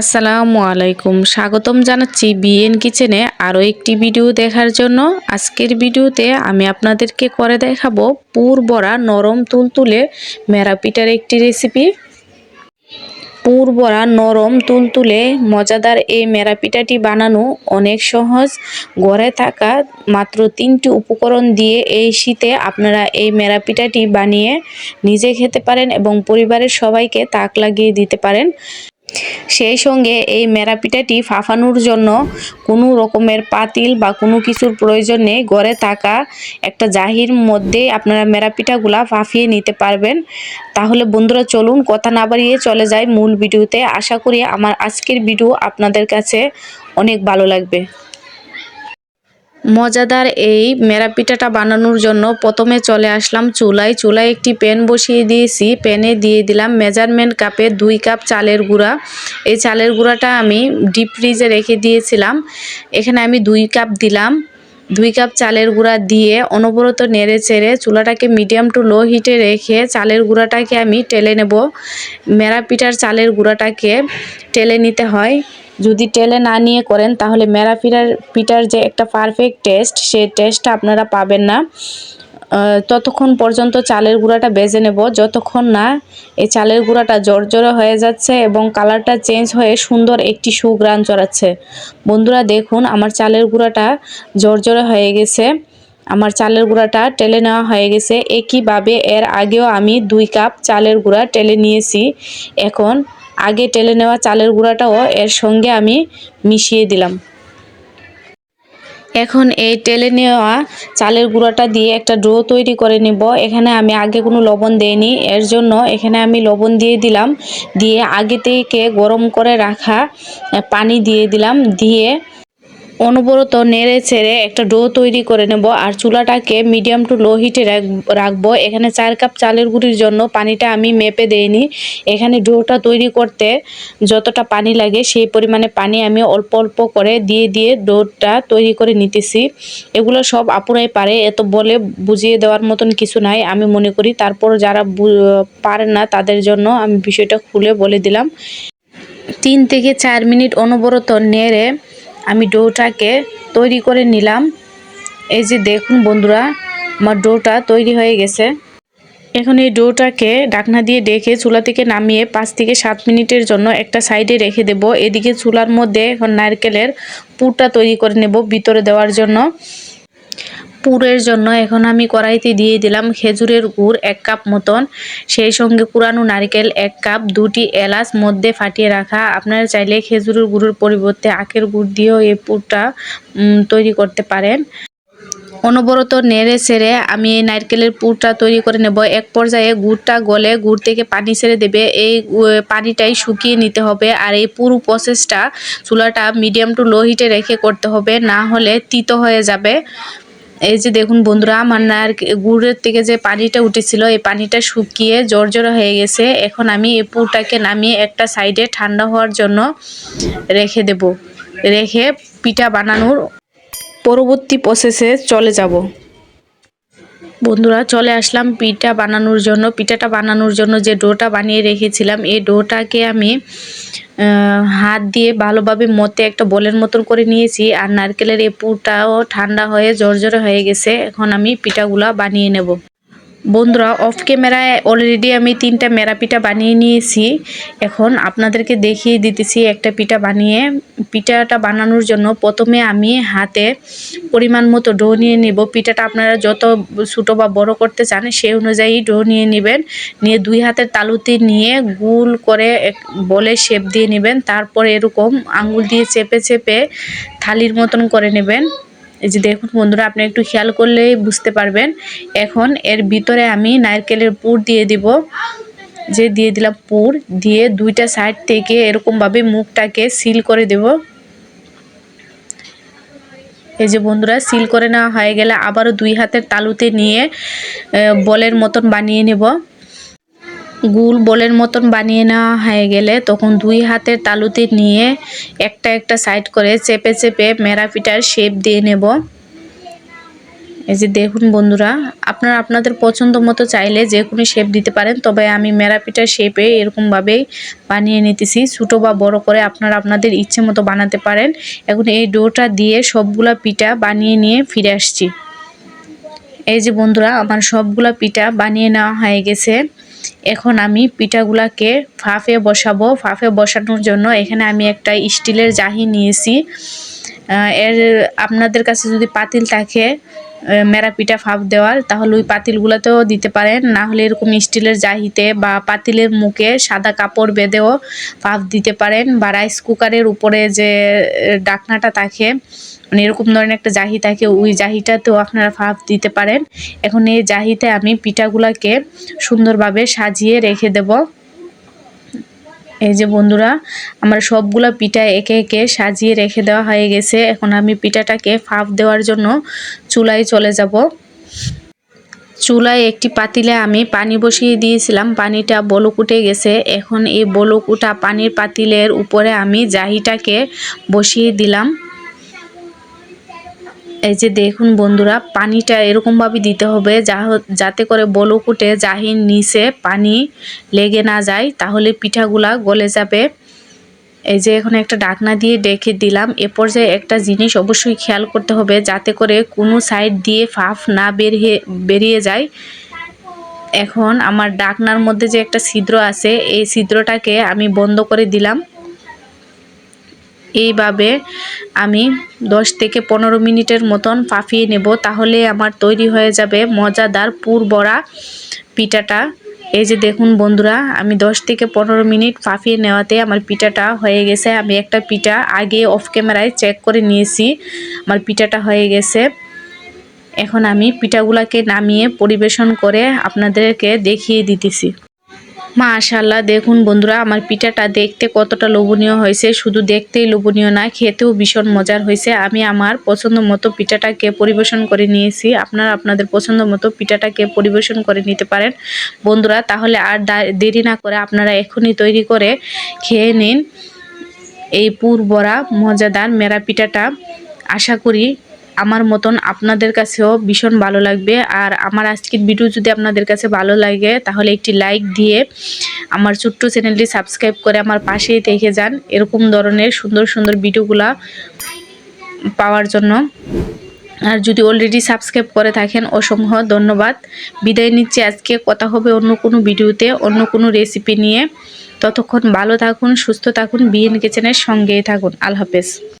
আসসালামু আলাইকুম। স্বাগতম জানাচ্ছি বিএন কিচেনে আরও একটি ভিডিও দেখার জন্য। আজকের ভিডিওতে আমি আপনাদেরকে করে দেখাবো পুর বড়া নরম তুলতুলে মেরা পিঠার একটি রেসিপি। পুর বড়া নরম তুলতুলে মজাদার এই মেরা পিঠাটি বানানো অনেক সহজ। ঘরে থাকা মাত্র তিনটি উপকরণ দিয়ে এই শীতে আপনারা এই মেরা পিঠাটি বানিয়ে নিজে খেতে পারেন এবং পরিবারের সবাইকে তাক লাগিয়ে দিতে পারেন। সেই সঙ্গে এই মেরাপিঠাটি ফাফানোর জন্য কোনো রকমের পাতিল বা কোনো কিছুর প্রয়োজন নেই। ঘরে থাকা একটা জাহির মধ্যে আপনারা মেরাপিঠাগুলা ফাফিয়ে নিতে পারবেন। তাহলে বন্ধুরা, চলুন কথা না বাড়িয়ে চলে যায় মূল ভিডিওতে। আশা করি আমার আজকের ভিডিও আপনাদের কাছে অনেক ভালো লাগবে। মজাদার এই মেরা পিঠাটা বানানোর জন্য প্রথমে চলে আসলাম চুলায়। চুলায় একটি প্যান বসিয়ে দিয়েছি। প্যানে দিয়ে দিলাম মেজারমেন্ট কাপে দুই কাপ চালের গুঁড়া। এই চালের গুঁড়াটা আমি ডিপ ফ্রিজে রেখে দিয়েছিলাম। এখানে আমি দুই কাপ দিলাম। দুই কাপ চালের গুঁড়া দিয়ে অনবরত নেড়ে চেড়ে চুলাটাকে মিডিয়াম টু লো হিটে রেখে চালের গুঁড়াটাকে আমি টেলে নেব। মেরা পিঠার চালের গুঁড়াটাকে টেলে নিতে হয়। যদি টেলে না নিয়ে করেন তাহলে মেরা পিঠার পিঠার যে একটা পারফেক্ট টেস্ট সেই টেস্টটা আপনারা পাবেন না। ততক্ষণ পর্যন্ত চালের গুঁড়াটা বেজে নেব। যতক্ষণ না এই চালের গুঁড়াটা জর্জরে হয়ে যাচ্ছে এবং কালারটা চেঞ্জ হয়ে সুন্দর একটি সুগ্রান চড়াচ্ছে। বন্ধুরা, দেখুন, আমার চালের গুঁড়াটা জর্জরে হয়ে গেছে। আমার চালের গুঁড়াটা টেলে নেওয়া হয়ে গেছে। একইভাবে এর আগেও আমি দুই কাপ চালের গুঁড়া টেলে নিয়েছি। এখন আগে টেলে নেওয়া চালের গুঁড়াটাও এর সঙ্গে আমি মিশিয়ে দিলাম। এখন এই টেলে নেওয়া চালের গুঁড়াটা দিয়ে একটা ডো তৈরি করে নেব। এখানে আমি আগে কোনো লবণ দেইনি। এর জন্য এখানে আমি লবণ দিয়ে দিলাম। দিয়ে আগে থেকে গরম করে রাখা পানি দিয়ে দিলাম। দিয়ে অনবরত নেড়ে ছেড়ে একটা ডো তৈরি করে নেব আর চুলাটাকে মিডিয়াম টু লো হিটে রাখব। এখানে চার কাপ চালের গুঁড়ির জন্য পানিটা আমি মেপে দেইনি। এখানে ডোটা তৈরি করতে যতটা পানি লাগে সেই পরিমাণে পানি আমি অল্প অল্প করে দিয়ে দিয়ে ডোটা তৈরি করে নিতেছি। এগুলো সব আপুরাই পারে, এত বলে বুঝিয়ে দেওয়ার মতন কিছু নাই। আমি মনে করি তারপর যারা পারে না তাদের জন্য আমি বিষয়টা খুলে বলে দিলাম। তিন থেকে চার মিনিট অনবরত নেড়ে আমি ডোটাকে তৈরি করে নিলাম। এই যে দেখুন বন্ধুরা, আমার ডোটা তৈরি হয়ে গেছে। এখন এই ডোটাকে ডাকনা দিয়ে ডেকে চুলা থেকে নামিয়ে পাঁচ থেকে সাত মিনিটের জন্য একটা সাইডে রেখে দেব। এদিকে চুলার মধ্যে এখন নারকেলের পুরটা তৈরি করে নেব ভিতরে দেওয়ার জন্য। পুরের জন্য এখন আমি কড়াইতে দিয়ে দিলাম খেজুরের গুড় এক কাপ মতন। সেই সঙ্গে পুরানো নারকেল এক কাপ, দুটি এলাচ মধ্যে ফাটিয়ে রাখা। আপনারা চাইলে খেজুরের গুড়ের পরিবর্তে আখের গুড় দিয়েও এই পুরটা তৈরি করতে পারেন। অনবরত নেড়ে ছেড়ে আমি এই নারকেলের পুরটা তৈরি করে নেব। এক পর্যায়ে গুড়টা গলে গুড় থেকে পানি ছেড়ে দেবে। এই পানিটাই শুকিয়ে নিতে হবে আর এই পুরো প্রসেসটা চুলাটা মিডিয়াম টু লো হিটে রেখে করতে হবে। না হলে তিতো হয়ে যাবে। এই যে দেখুন বন্ধুরা, আমার আর গুড়ের থেকে যে পানিটা উঠেছিল, এই পানিটা শুকিয়ে জর্জরা হয়ে গেছে। এখন আমি এই পুরটাকে নামিয়ে একটা সাইডে ঠান্ডা হওয়ার জন্য রেখে দেব। রেখে পিঠা বানানোর পরবর্তী প্রসেসে চলে যাব। বন্ধুরা, চলে আসলাম পিঠা বানানোর জন্য। পিঠাটা বানানোর জন্য যে ডোটা বানিয়ে রেখেছিলাম, এই ডোটাকে আমি হাত দিয়ে ভালোভাবে মতে একটা বলের মতন করে নিয়েছি। আর নারকেলের এ পুরটাও ঠান্ডা হয়ে জর্জরে হয়ে গেছে। এখন আমি পিঠাগুলা বানিয়ে নেব। বন্ধুরা অফ ক্যামেরায় অলরেডি আমি তিনটা মেরা পিঠা বানিয়ে নিয়েছি। এখন আপনাদেরকে দেখিয়ে দিতেছি একটা পিঠা বানিয়ে। পিঠাটা বানানোর জন্য প্রথমে আমি হাতে পরিমাণ মতো ডো নিয়ে নেব। পিঠাটা আপনারা যত ছোটো বা বড় করতে চান, সেই অনুযায়ী ডো নিয়ে নেবেন। নিয়ে দুই হাতের তালুতে নিয়ে গুল করে বলে শেপ দিয়ে নেবেন। তারপর এরকম আঙ্গুল দিয়ে চেপে চেপে থালির মতন করে নেবেন। এই যে দেখুন বন্ধুরা আপনি একটু খেয়াল করলেই বুঝতে পারবেন। এখন এর ভিতরে আমি নারকেলের পুর দিয়ে দিব। যে দিয়ে দিলাম পুর, দিয়ে দুইটা সাইড থেকে এরকমভাবে মুখটাকে সিল করে দেব। এই যে বন্ধুরা সিল করে নেওয়া হয়ে গেলে আবারও দুই হাতের তালুতে নিয়ে বলের মতন বানিয়ে নেব। গুল বলের মতন বানিয়ে নেওয়া হয়ে গেলে তখন দুই হাতের তালুতে নিয়ে একটা একটা সাইড করে চেপে চেপে মেরা পিঠার শেপ দিয়ে নেব। এই যে দেখুন বন্ধুরা, আপনারা আপনাদের পছন্দ মতো চাইলে যে কোনো শেপ দিতে পারেন, তবে আমি মেরা পিঠার শেপে এরকমভাবেই বানিয়ে নিতেছি। ছোটো বা বড় করে আপনারা আপনাদের ইচ্ছে মতো বানাতে পারেন। এখন এই ডোটা দিয়ে সবগুলা পিঠা বানিয়ে নিয়ে ফিরে আসছি। এই যে বন্ধুরা, আমার সবগুলা পিঠা বানিয়ে নেওয়া হয়ে গেছে। এখন আমি পিঠাগুলাকে ফাফে বসাবো। ফাফে বসানোর জন্য এখানে আমি একটা স্টিলের জাহি নিয়েছি। এর আপনাদের কাছে যদি পাতিল থাকে মেরা পিঠা ফাঁপ দেওয়ার, তাহলে ওই পাতিলগুলোতেও দিতে পারেন। না হলে এরকম স্টিলের জাহিতে বা পাতিলের মুখে সাদা কাপড় বেঁধেও ফাঁপ দিতে পারেন বা রাইস কুকারের উপরে যে ডাকনাটা থাকে মানে এরকম ধরনের একটা জাহি থাকে, ওই জাহিটাতেও আপনারা ফাঁপ দিতে পারেন। এখন এই জাহিতে আমি পিঠাগুলাকে সুন্দরভাবে সাজিয়ে রেখে দেব। এই যে বন্ধুরা, আমার সবগুলো পিঠা একে একে সাজিয়ে রেখে দেওয়া হয়ে গেছে। এখন আমি পিঠাটাকে ফাঁপ দেওয়ার জন্য চুলায় চলে যাব। চুলায় একটি পাতিলে আমি পানি বসিয়ে দিয়েছিলাম। পানিটা বলকুটে গেছে। এখন এই বলকুটা পানির পাতিলের উপরে আমি জাহিটাকে বসিয়ে দিলাম। এই যে দেখুন বন্ধুরা, পানিটা এরকমভাবে দিতে হবে যা যাতে করে বলকুটে জাহির নিচে পানি লেগে না যায়, তাহলে পিঠাগুলা গলে যাবে। এই যে এখন একটা ডাকনা দিয়ে ডেকে দিলাম। এ পর্যায়ে একটা জিনিস অবশ্যই খেয়াল করতে হবে, যাতে করে কোনো সাইড দিয়ে ফাফ না বেরিয়ে বেরিয়ে যায়। এখন আমার ডাকনার মধ্যে যে একটা ছিদ্র আছে, এই ছিদ্রটাকে আমি বন্ধ করে দিলাম। এইভাবে আমি 10 থেকে পনেরো মিনিটের মতন ফাঁপিয়ে নেব, তাহলে আমার তৈরি হয়ে যাবে মজাদার পুর বড়া পিঠাটা। এই যে দেখুন বন্ধুরা, আমি 10 থেকে পনেরো মিনিট ফাঁপিয়ে নেওয়াতে আমার পিঠাটা হয়ে গেছে। আমি একটা পিঠা আগে অফ ক্যামেরায় চেক করে নিয়েছি, আমার পিঠাটা হয়ে গেছে। এখন আমি পিঠাগুলাকে নামিয়ে পরিবেশন করে আপনাদেরকে দেখিয়ে দিতেছি। মাশাল্লাহ দেখুন বন্ধুরা, আমার পিঠাটা দেখতে কতটা লোভনীয় হয়েছে। শুধু দেখতেই লোভনীয় না, খেতেও ভীষণ মজার হয়েছে। আমি আমার পছন্দ মতো পিঠাটাকে পরিবেশন করে নিয়েছি। আপনারা আপনাদের পছন্দ মতো পিঠাটাকে পরিবেশন করে নিতে পারেন। বন্ধুরা, তাহলে আর দেরি না করে আপনারা এখনই তৈরি করে খেয়ে নিন। এই পুর বড়া মজাদার মেরা পিঠাটা। আশা করি আমার মতন আপনাদের কাছেও ভীষণ ভালো লাগবে। আর আমার আজকের ভিডিও যদি আপনাদের কাছে ভালো লাগে, তাহলে একটি লাইক দিয়ে আমার ছোট্ট চ্যানেলটি সাবস্ক্রাইব করে আমার পাশেই থেকে যান। এরকম ধরনের সুন্দর সুন্দর ভিডিওগুলা পাওয়ার জন্য। আর যদি অলরেডি সাবস্ক্রাইব করে থাকেন, অসংখ্য ধন্যবাদ। বিদায় নিচ্ছি আজকে। কথা হবে অন্য কোনো ভিডিওতে অন্য কোনো রেসিপি নিয়ে। ততক্ষণ ভালো থাকুন, সুস্থ থাকুন বিএন কিচেনের সঙ্গেই থাকুন। আল্লাহ হাফেজ।